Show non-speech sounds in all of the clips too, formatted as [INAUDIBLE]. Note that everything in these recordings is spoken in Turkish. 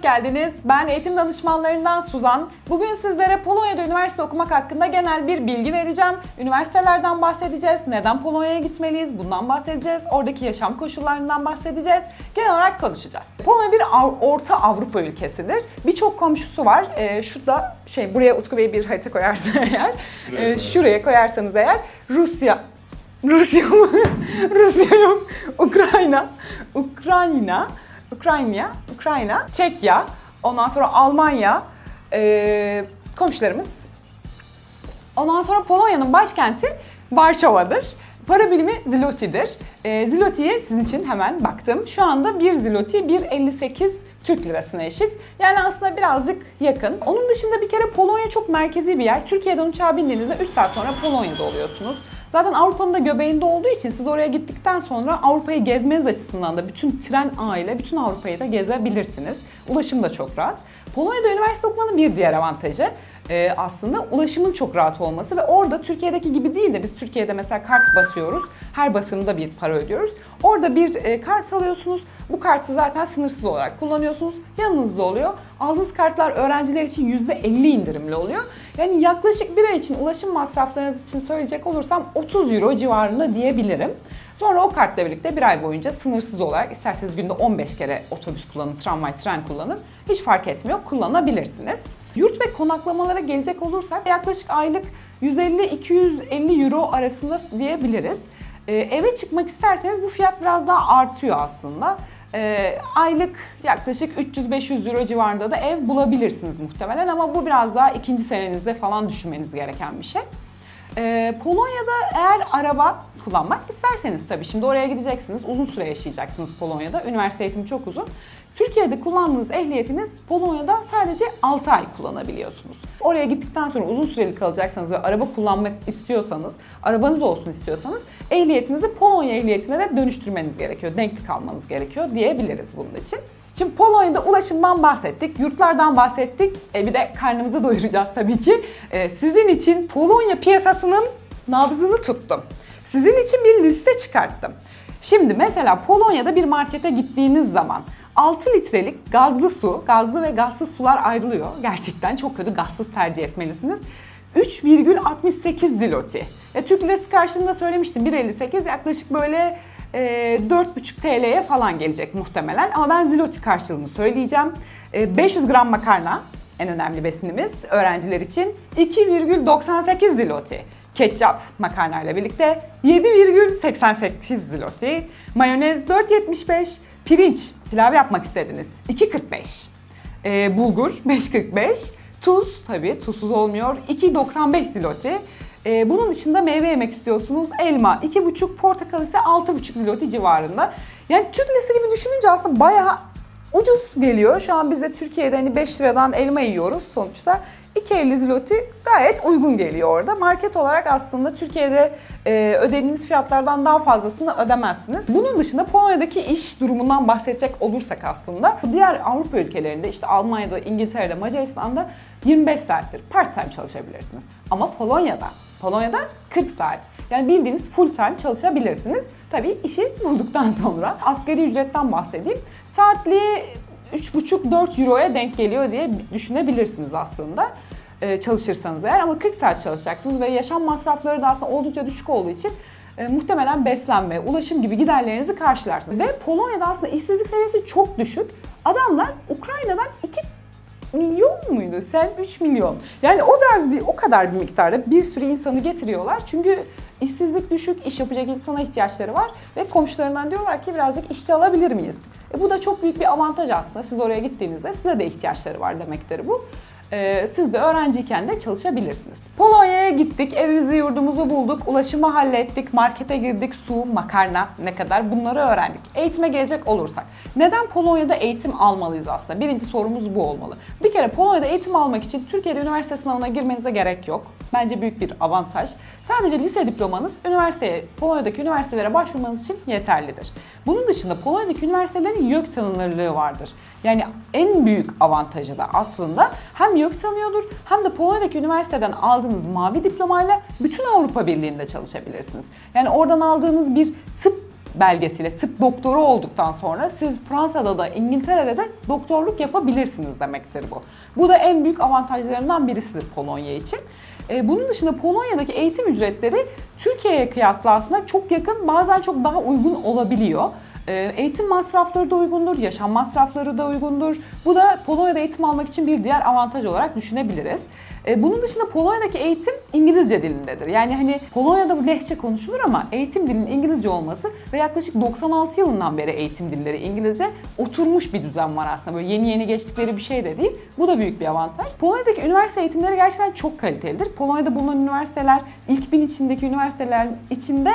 hoş geldiniz. Ben eğitim danışmanlarından Suzan. Bugün sizlere Polonya'da üniversite okumak hakkında genel bir bilgi vereceğim. Üniversitelerden bahsedeceğiz, neden Polonya'ya gitmeliyiz bundan bahsedeceğiz, oradaki yaşam koşullarından bahsedeceğiz. Genel olarak konuşacağız. Polonya bir Orta Avrupa ülkesidir. Birçok komşusu var. Ee, şurada şey buraya Utku Bey bir harita koyarsa [LAUGHS] eğer, e, şuraya koyarsanız eğer Rusya Rusya mı? [LAUGHS] Rusya yok. Ukrayna. Ukrayna. Ukrayna. Ukrayna. Çekya. Ondan sonra Almanya. Ee, komşularımız. Ondan sonra Polonya'nın başkenti Varşova'dır. Para birimi zlotidir. E, zlotiye sizin için hemen baktım. Şu anda 1 zloti 1.58 Türk lirasına eşit. Yani aslında birazcık yakın. Onun dışında bir kere Polonya çok merkezi bir yer. Türkiye'den uçağa bindiğinizde 3 saat sonra Polonya'da oluyorsunuz. Zaten Avrupa'nın da göbeğinde olduğu için siz oraya gittikten sonra Avrupa'yı gezmeniz açısından da bütün tren ağıyla bütün Avrupa'yı da gezebilirsiniz. Ulaşım da çok rahat. Polonya'da üniversite okumanın bir diğer avantajı e, aslında ulaşımın çok rahat olması ve orada Türkiye'deki gibi değil de biz Türkiye'de mesela kart basıyoruz. Her basımda bir para ödüyoruz. Orada bir e, kart alıyorsunuz. Bu kartı zaten sınırsız olarak kullanıyorsunuz. Yanınızda oluyor. Aldığınız kartlar öğrenciler için %50 indirimli oluyor. Yani yaklaşık bir ay için ulaşım masraflarınız için söyleyecek olursam 30 euro civarında diyebilirim. Sonra o kartla birlikte bir ay boyunca sınırsız olarak isterseniz günde 15 kere otobüs kullanın, tramvay, tren kullanın. Hiç fark etmiyor, kullanabilirsiniz. Yurt ve konaklamalara gelecek olursak yaklaşık aylık 150-250 euro arasında diyebiliriz. Ee, eve çıkmak isterseniz bu fiyat biraz daha artıyor aslında. Ee, aylık yaklaşık 300-500 euro civarında da ev bulabilirsiniz muhtemelen ama bu biraz daha ikinci senenizde falan düşünmeniz gereken bir şey. Ee, Polonya'da eğer araba kullanmak isterseniz tabii şimdi oraya gideceksiniz, uzun süre yaşayacaksınız Polonya'da. Üniversite eğitimi çok uzun. Türkiye'de kullandığınız ehliyetiniz Polonya'da sadece 6 ay kullanabiliyorsunuz. Oraya gittikten sonra uzun süreli kalacaksanız ve araba kullanmak istiyorsanız, arabanız olsun istiyorsanız ehliyetinizi Polonya ehliyetine de dönüştürmeniz gerekiyor. Denklik almanız gerekiyor diyebiliriz bunun için. Şimdi Polonya'da ulaşımdan bahsettik, yurtlardan bahsettik. E bir de karnımızı doyuracağız tabii ki. E, sizin için Polonya piyasasının nabzını tuttum. Sizin için bir liste çıkarttım. Şimdi mesela Polonya'da bir markete gittiğiniz zaman 6 litrelik gazlı su, gazlı ve gazsız sular ayrılıyor. Gerçekten çok kötü gazsız tercih etmelisiniz. 3,68 zloty. E, Türk lirası karşılığında söylemiştim 1,58 yaklaşık böyle e, 4,5 TL'ye falan gelecek muhtemelen. Ama ben zloty karşılığını söyleyeceğim. E, 500 gram makarna en önemli besinimiz öğrenciler için 2,98 zloty. Ketçap makarnayla birlikte 7,88 zloty. Mayonez 4,75. Pirinç pilav yapmak istediniz 2,45. Ee, bulgur [LAUGHS] 5.45. Tuz tabii tuzsuz olmuyor 2.95 zloty. Ee, bunun dışında meyve yemek istiyorsunuz elma 2.5 portakal ise 6.5 zloty civarında. Yani Türk lirası gibi düşününce aslında bayağı ucuz geliyor. Şu an biz de Türkiye'de hani 5 liradan elma yiyoruz sonuçta. 2.50 zloty gayet uygun geliyor orada. Market olarak aslında Türkiye'de e, ödediğiniz fiyatlardan daha fazlasını ödemezsiniz. Bunun dışında Polonya'daki iş durumundan bahsedecek olursak aslında diğer Avrupa ülkelerinde işte Almanya'da, İngiltere'de, Macaristan'da 25 saattir part time çalışabilirsiniz. Ama Polonya'da Polonya'da 40 saat. Yani bildiğiniz full time çalışabilirsiniz. Tabii işi [LAUGHS] bulduktan sonra. Asgari ücretten bahsedeyim. Saatliği 3,5-4 euroya denk geliyor diye düşünebilirsiniz aslında e, çalışırsanız eğer ama 40 saat çalışacaksınız ve yaşam masrafları da aslında oldukça düşük olduğu için e, muhtemelen beslenme, ulaşım gibi giderlerinizi karşılarsınız. Ve Polonya'da aslında işsizlik seviyesi çok düşük. Adamlar Ukrayna'dan 2 milyon muydu? Sen 3 milyon. Yani o tarz bir o kadar bir miktarda bir sürü insanı getiriyorlar. Çünkü işsizlik düşük, iş yapacak insana ihtiyaçları var ve komşularından diyorlar ki birazcık işçi alabilir miyiz? E bu da çok büyük bir avantaj aslında. Siz oraya gittiğinizde size de ihtiyaçları var demektir bu. Ee, siz de öğrenciyken de çalışabilirsiniz. Gittik, evimizi yurdumuzu bulduk, ulaşımı hallettik, markete girdik, su, makarna ne kadar bunları öğrendik. Eğitime gelecek olursak, neden Polonya'da eğitim almalıyız aslında? Birinci sorumuz bu olmalı. Bir kere Polonya'da eğitim almak için Türkiye'de üniversite sınavına girmenize gerek yok. Bence büyük bir avantaj. Sadece lise diplomanız üniversiteye, Polonya'daki üniversitelere başvurmanız için yeterlidir. Bunun dışında Polonya'daki üniversitelerin YÖK tanınırlığı vardır. Yani en büyük avantajı da aslında hem YÖK tanıyordur hem de Polonya'daki üniversiteden aldığınız mavi diplomayla bütün Avrupa Birliği'nde çalışabilirsiniz. Yani oradan aldığınız bir tıp belgesiyle tıp doktoru olduktan sonra siz Fransa'da da İngiltere'de de doktorluk yapabilirsiniz demektir bu. Bu da en büyük avantajlarından birisidir Polonya için. E, bunun dışında Polonya'daki eğitim ücretleri Türkiye'ye kıyasla aslında çok yakın bazen çok daha uygun olabiliyor. E, Eğitim masrafları da uygundur, yaşam masrafları da uygundur. Bu da Polonya'da eğitim almak için bir diğer avantaj olarak düşünebiliriz. E, Bunun dışında Polonya'daki eğitim İngilizce dilindedir. Yani hani Polonya'da bu lehçe konuşulur ama eğitim dilinin İngilizce olması ve yaklaşık 96 yılından beri eğitim dilleri İngilizce oturmuş bir düzen var aslında. Böyle yeni yeni geçtikleri bir şey de değil. Bu da büyük bir avantaj. Polonya'daki üniversite eğitimleri gerçekten çok kalitelidir. Polonya'da bulunan üniversiteler ilk bin içindeki üniversitelerin içinde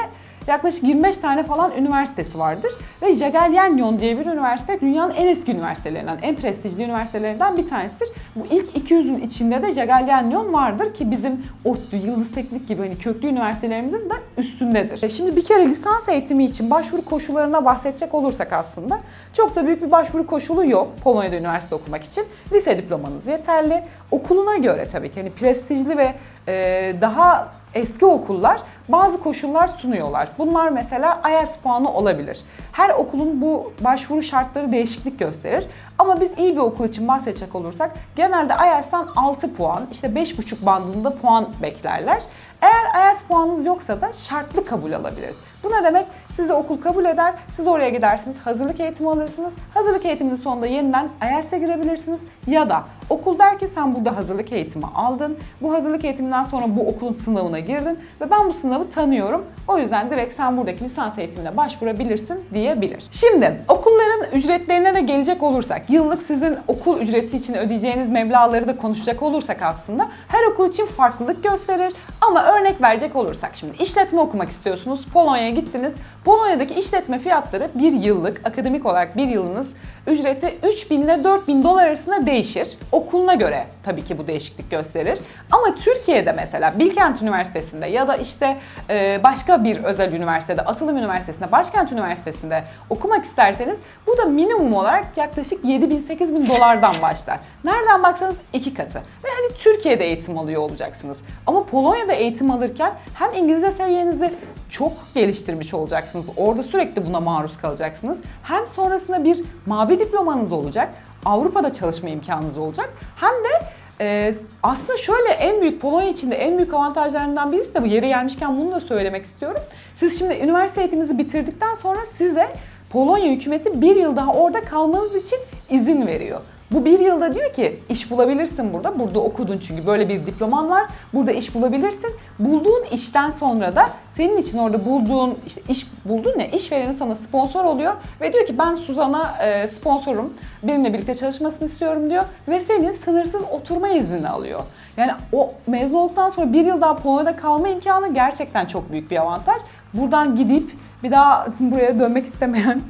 Yaklaşık 25 tane falan üniversitesi vardır. Ve Jagiellonian diye bir üniversite dünyanın en eski üniversitelerinden, en prestijli üniversitelerinden bir tanesidir. Bu ilk 200'ün içinde de Jagiellonian vardır ki bizim ODTÜ, Yıldız Teknik gibi hani köklü üniversitelerimizin de üstündedir. E Şimdi bir kere lisans eğitimi için başvuru koşullarına bahsedecek olursak aslında çok da büyük bir başvuru koşulu yok Polonya'da üniversite okumak için. Lise diplomanız yeterli. Okuluna göre tabii ki hani prestijli ve e, daha eski okullar bazı koşullar sunuyorlar. Bunlar mesela IELTS puanı olabilir. Her okulun bu başvuru şartları değişiklik gösterir. Ama biz iyi bir okul için bahsedecek olursak genelde IELTS'ten 6 puan, işte 5,5 bandında puan beklerler. Eğer IELTS puanınız yoksa da şartlı kabul alabiliriz. Bu ne demek? Sizi okul kabul eder, siz oraya gidersiniz, hazırlık eğitimi alırsınız. Hazırlık eğitiminin sonunda yeniden IELTS'e girebilirsiniz. Ya da okul der ki sen burada hazırlık eğitimi aldın. Bu hazırlık eğitiminden sonra bu okulun sınavına girdin ve ben bu sınavı tanıyorum. O yüzden direkt sen buradaki lisans eğitimine başvurabilirsin diyebilir. Şimdi okulların ücretlerine de gelecek olursak, yıllık sizin okul ücreti için ödeyeceğiniz meblağları da konuşacak olursak aslında her okul için farklılık gösterir. Ama örnek verecek olursak şimdi işletme okumak istiyorsunuz, Polonya'ya gittiniz. Polonya'daki işletme fiyatları bir yıllık, akademik olarak bir yılınız ücreti 3000 ile 4000 dolar arasında değişir. Okuluna göre tabii ki bu değişiklik gösterir. Ama Türkiye'de mesela Bilkent Üniversitesi'nde ya da işte e, başka bir özel üniversitede, Atılım Üniversitesi'nde, Başkent Üniversitesi'nde okumak isterseniz bu da minimum olarak yaklaşık 7000-8000 dolardan başlar. Nereden baksanız iki katı. Ve hani Türkiye'de eğitim alıyor olacaksınız. Ama Polonya'da eğitim alırken hem İngilizce seviyenizi çok geliştirmiş olacaksınız. Orada sürekli buna maruz kalacaksınız. Hem sonrasında bir mavi diplomanız olacak. Avrupa'da çalışma imkanınız olacak. Hem de e, aslında şöyle en büyük Polonya içinde en büyük avantajlarından birisi de bu yeri gelmişken bunu da söylemek istiyorum. Siz şimdi üniversite eğitiminizi bitirdikten sonra size Polonya hükümeti bir yıl daha orada kalmanız için izin veriyor. Bu bir yılda diyor ki iş bulabilirsin burada. Burada okudun çünkü böyle bir diploman var. Burada iş bulabilirsin. Bulduğun işten sonra da senin için orada bulduğun işte iş buldun ya işvereni sana sponsor oluyor ve diyor ki ben Suzan'a e, sponsorum. Benimle birlikte çalışmasını istiyorum diyor ve senin sınırsız oturma iznini alıyor. Yani o mezun olduktan sonra bir yıl daha Polonya'da kalma imkanı gerçekten çok büyük bir avantaj. Buradan gidip bir daha [LAUGHS] buraya dönmek istemeyen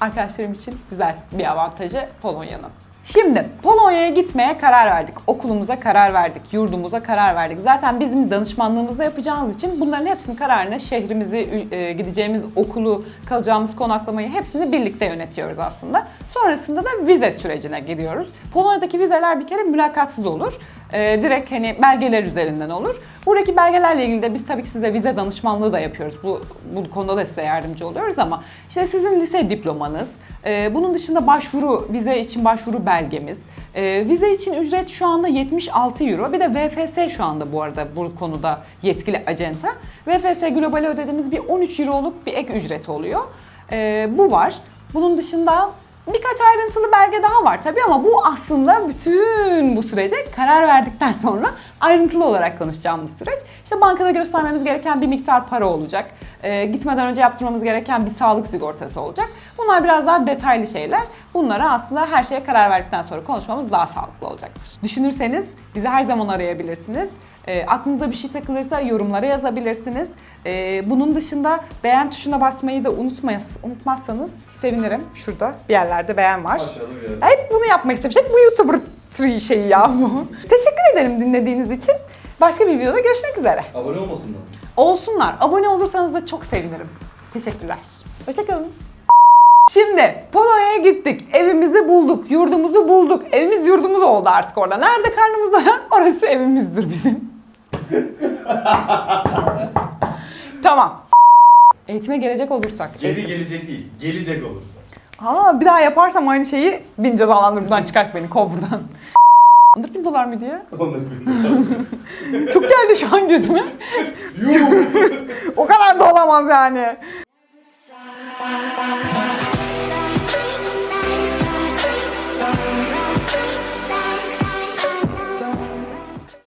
arkadaşlarım için güzel bir avantajı Polonya'nın. Şimdi Polonya'ya gitmeye karar verdik. Okulumuza karar verdik. Yurdumuza karar verdik. Zaten bizim danışmanlığımızda yapacağımız için bunların hepsinin kararını şehrimizi, e, gideceğimiz okulu, kalacağımız konaklamayı hepsini birlikte yönetiyoruz aslında. Sonrasında da vize sürecine giriyoruz. Polonya'daki vizeler bir kere mülakatsız olur. E, direkt hani belgeler üzerinden olur. Buradaki belgelerle ilgili de biz tabii ki size vize danışmanlığı da yapıyoruz. Bu, bu konuda da size yardımcı oluyoruz ama işte sizin lise diplomanız, e, bunun dışında başvuru, vize için başvuru belgemiz, e, vize için ücret şu anda 76 euro. Bir de VFS şu anda bu arada bu konuda yetkili acenta. VFS globale ödediğimiz bir 13 euroluk bir ek ücret oluyor. E, bu var. Bunun dışında Birkaç ayrıntılı belge daha var tabii ama bu aslında bütün bu sürece karar verdikten [LAUGHS] sonra ayrıntılı olarak konuşacağımız süreç. İşte bankada göstermemiz gereken bir miktar para olacak. Ee, gitmeden önce yaptırmamız gereken bir sağlık sigortası olacak. Bunlar biraz daha detaylı şeyler. Bunlara aslında her şeye karar verdikten sonra konuşmamız daha sağlıklı olacaktır. Düşünürseniz bizi her zaman arayabilirsiniz. E, aklınıza bir şey takılırsa yorumlara yazabilirsiniz. E, bunun dışında beğen tuşuna basmayı da unutmayız, unutmazsanız sevinirim. Şurada bir yerlerde beğen var. Aşağıda bir yerde. Hep bunu yapmak istemiş. Hep bu YouTuber tree şeyi ya bu. [LAUGHS] Teşekkür ederim dinlediğiniz için. Başka bir videoda görüşmek üzere. Abone olmasınlar. Olsunlar. Abone olursanız da çok sevinirim. Teşekkürler. Hoşçakalın. Şimdi Polonya'ya gittik. Evimizi bulduk. Yurdumuzu bulduk. Evimiz yurdumuz oldu artık orada. Nerede karnımız doyan [LAUGHS] orası evimizdir bizim. Tamam. Eğitime gelecek olursak. Geri Eğitim- gelecek değil, gelecek olursa. Aa bir daha yaparsam aynı şeyi bin cezalandır buradan çıkart beni kov buradan. 14 bin dolar mı diye? Onu bilmiyorum. Çok geldi şu an gözüme. Yuh! [LAUGHS] O kadar da olamaz yani.